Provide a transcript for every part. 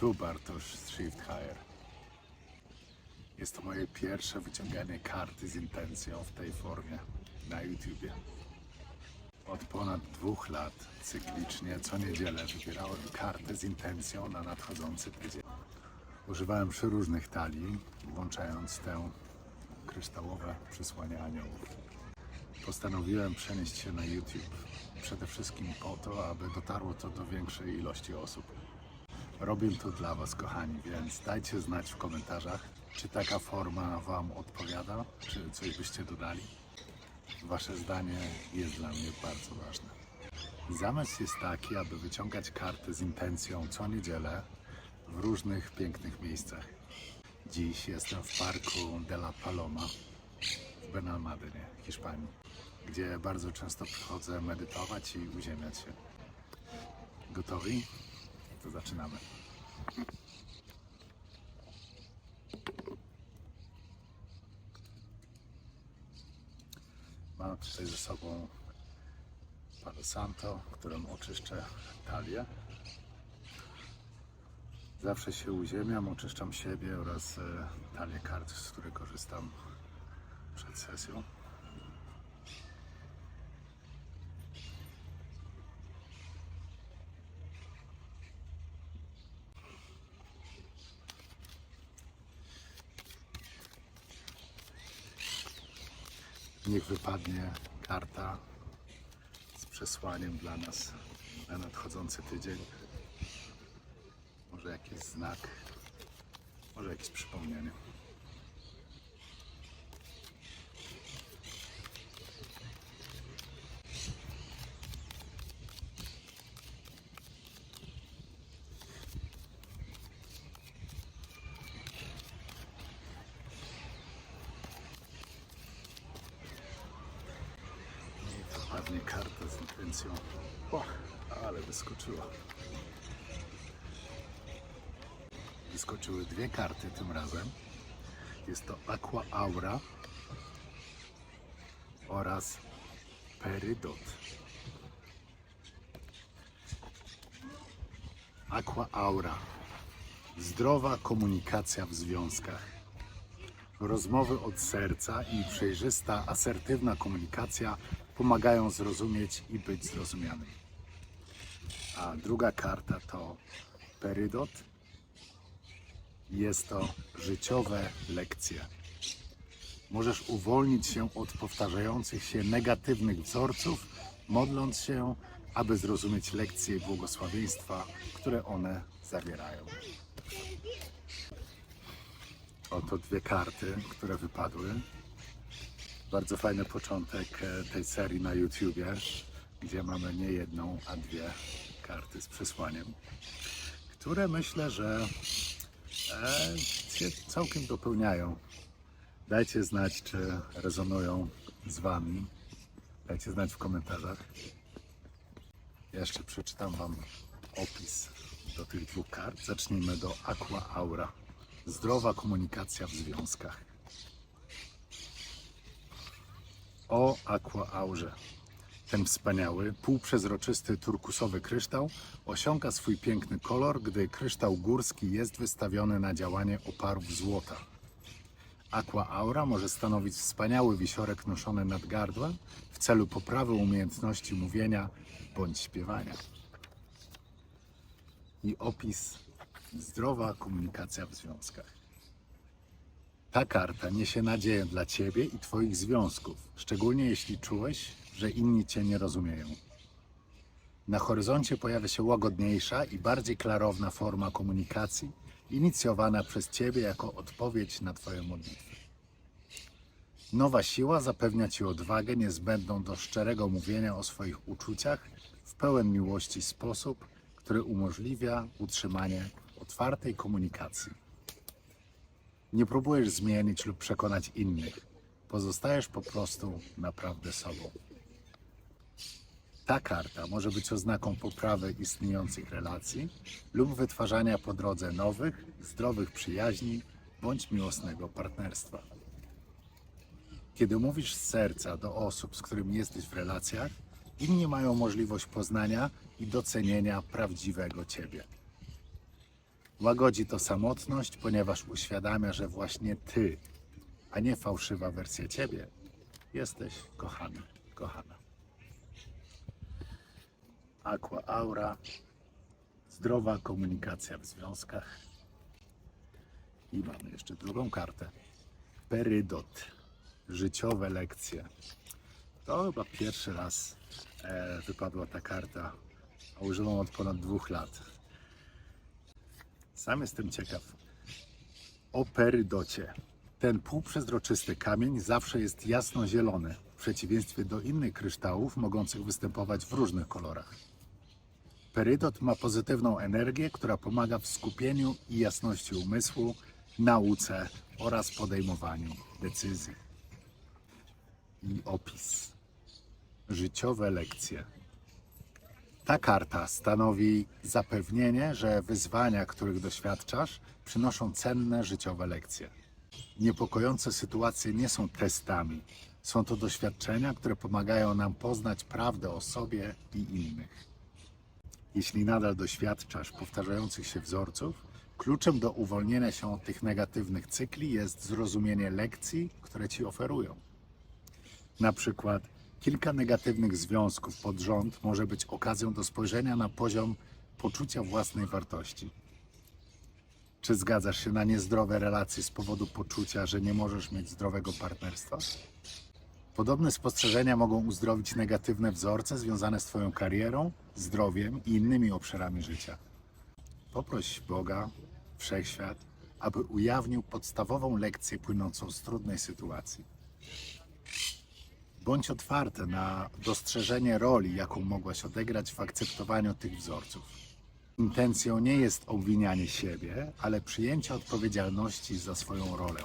Tu Bartosz z Shift Hire. Jest to moje pierwsze wyciąganie karty z intencją w tej formie na YouTubie. Od ponad dwóch lat cyklicznie co niedzielę wybierałem kartę z intencją na nadchodzący tydzień. Używałem przeróżnych talii, włączając tę kryształowe przysłanie aniołów. Postanowiłem przenieść się na YouTube przede wszystkim po to, aby dotarło to do większej ilości osób. Robię to dla Was, kochani, więc dajcie znać w komentarzach, czy taka forma Wam odpowiada, czy coś byście dodali. Wasze zdanie jest dla mnie bardzo ważne. Zamysł jest taki, aby wyciągać karty z intencją co niedzielę w różnych pięknych miejscach. Dziś jestem w parku de la Paloma w Benalmadenie, Hiszpanii, gdzie bardzo często przychodzę medytować i uziemiać się. Gotowi? To zaczynamy. Mam tutaj ze sobą Palo Santo, którym oczyszczę talię. Zawsze się uziemiam, oczyszczam siebie oraz e, talię kart, z których korzystam przed sesją. Niech wypadnie karta z przesłaniem dla nas na nadchodzący tydzień. Może jakiś znak, może jakieś przypomnienie. Niech wypadnie karta z intencją. O, ale wyskoczyła. Wyskoczyły dwie karty tym razem. Jest to Aqua Aura oraz Peridot. Aqua Aura. Zdrowa komunikacja w związkach. Rozmowy od serca i przejrzysta, asertywna komunikacja pomagają zrozumieć i być zrozumianym. A druga karta to Perydot. Jest to życiowe lekcje. Możesz uwolnić się od powtarzających się negatywnych wzorców, modląc się, aby zrozumieć lekcje błogosławieństwa, które one zawierają. Oto dwie karty, które wypadły. Bardzo fajny początek e, tej serii na YouTubie, gdzie mamy nie jedną, a dwie karty z przesłaniem, które myślę, że e, się całkiem dopełniają. Dajcie znać, czy rezonują z Wami. Dajcie znać w komentarzach. Jeszcze przeczytam Wam opis do tych dwóch kart. Zacznijmy do Aqua Aura. Zdrowa komunikacja w związkach. O Aqua Aurze. Ten wspaniały, półprzezroczysty turkusowy kryształ osiąga swój piękny kolor, gdy kryształ górski jest wystawiony na działanie oparów złota. Aqua Aura może stanowić wspaniały wisiorek noszony nad gardłem w celu poprawy umiejętności mówienia bądź śpiewania. I opis zdrowa komunikacja w związkach. Ta karta niesie nadzieję dla Ciebie i Twoich związków, szczególnie jeśli czułeś, że inni Cię nie rozumieją. Na horyzoncie pojawia się łagodniejsza i bardziej klarowna forma komunikacji, inicjowana przez Ciebie jako odpowiedź na Twoje modlitwy. Nowa siła zapewnia Ci odwagę niezbędną do szczerego mówienia o swoich uczuciach w pełen miłości sposób, który umożliwia utrzymanie otwartej komunikacji. Nie próbujesz zmienić lub przekonać innych. Pozostajesz po prostu naprawdę sobą. Ta karta może być oznaką poprawy istniejących relacji lub wytwarzania po drodze nowych, zdrowych przyjaźni bądź miłosnego partnerstwa. Kiedy mówisz z serca do osób, z którymi jesteś w relacjach, inni mają możliwość poznania i docenienia prawdziwego Ciebie. Łagodzi to samotność, ponieważ uświadamia, że właśnie ty, a nie fałszywa wersja ciebie, jesteś kochany, kochana. Aqua Aura, zdrowa komunikacja w związkach. I mamy jeszcze drugą kartę. Perydot, życiowe lekcje. To chyba pierwszy raz e, wypadła ta karta, a używam od ponad dwóch lat. Sam jestem ciekaw. O perydocie. Ten półprzezroczysty kamień zawsze jest jasno-zielony, w przeciwieństwie do innych kryształów mogących występować w różnych kolorach. Perydot ma pozytywną energię, która pomaga w skupieniu i jasności umysłu, nauce oraz podejmowaniu decyzji. I opis. Życiowe lekcje. Ta karta stanowi zapewnienie, że wyzwania, których doświadczasz, przynoszą cenne życiowe lekcje. Niepokojące sytuacje nie są testami. Są to doświadczenia, które pomagają nam poznać prawdę o sobie i innych. Jeśli nadal doświadczasz powtarzających się wzorców, kluczem do uwolnienia się od tych negatywnych cykli jest zrozumienie lekcji, które ci oferują. Na przykład kilka negatywnych związków pod rząd może być okazją do spojrzenia na poziom poczucia własnej wartości. Czy zgadzasz się na niezdrowe relacje z powodu poczucia, że nie możesz mieć zdrowego partnerstwa? Podobne spostrzeżenia mogą uzdrowić negatywne wzorce związane z Twoją karierą, zdrowiem i innymi obszarami życia. Poproś Boga, Wszechświat, aby ujawnił podstawową lekcję płynącą z trudnej sytuacji. Bądź otwarty na dostrzeżenie roli, jaką mogłaś odegrać w akceptowaniu tych wzorców. Intencją nie jest obwinianie siebie, ale przyjęcie odpowiedzialności za swoją rolę.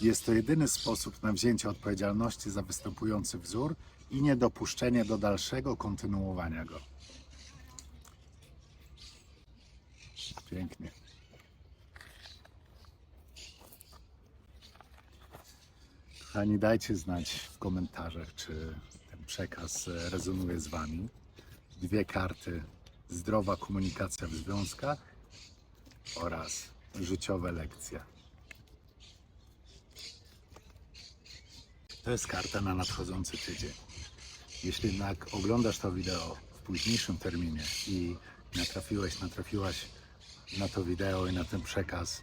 Jest to jedyny sposób na wzięcie odpowiedzialności za występujący wzór i niedopuszczenie do dalszego kontynuowania go. Pięknie. Kochani, dajcie znać w komentarzach, czy ten przekaz rezonuje z Wami. Dwie karty: zdrowa komunikacja w związkach oraz życiowe lekcje. To jest karta na nadchodzący tydzień. Jeśli jednak oglądasz to wideo w późniejszym terminie i natrafiłeś, natrafiłaś na to wideo i na ten przekaz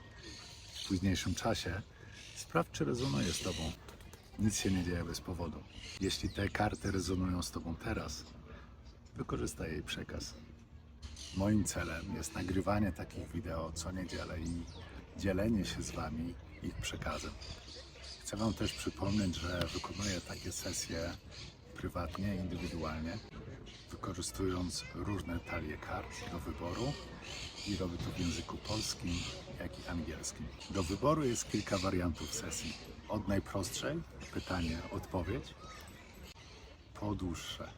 w późniejszym czasie, sprawdź, czy rezonuje z Tobą. Nic się nie dzieje bez powodu. Jeśli te karty rezonują z Tobą teraz, wykorzystaj jej przekaz. Moim celem jest nagrywanie takich wideo co niedzielę i dzielenie się z Wami ich przekazem. Chcę Wam też przypomnieć, że wykonuję takie sesje prywatnie, indywidualnie, wykorzystując różne talie kart do wyboru i robię to w języku polskim, jak i angielskim. Do wyboru jest kilka wariantów sesji. Od najprostszej, pytanie, odpowiedź, po dłuższe,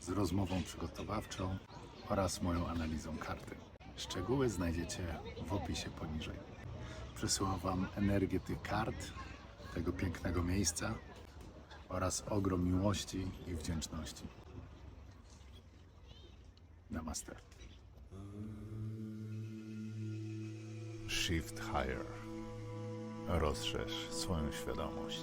z rozmową przygotowawczą oraz moją analizą karty. Szczegóły znajdziecie w opisie poniżej. Przesyłam Wam energię tych kart, tego pięknego miejsca oraz ogrom miłości i wdzięczności. Namaste. Shift Higher. Rozszerz swoją świadomość.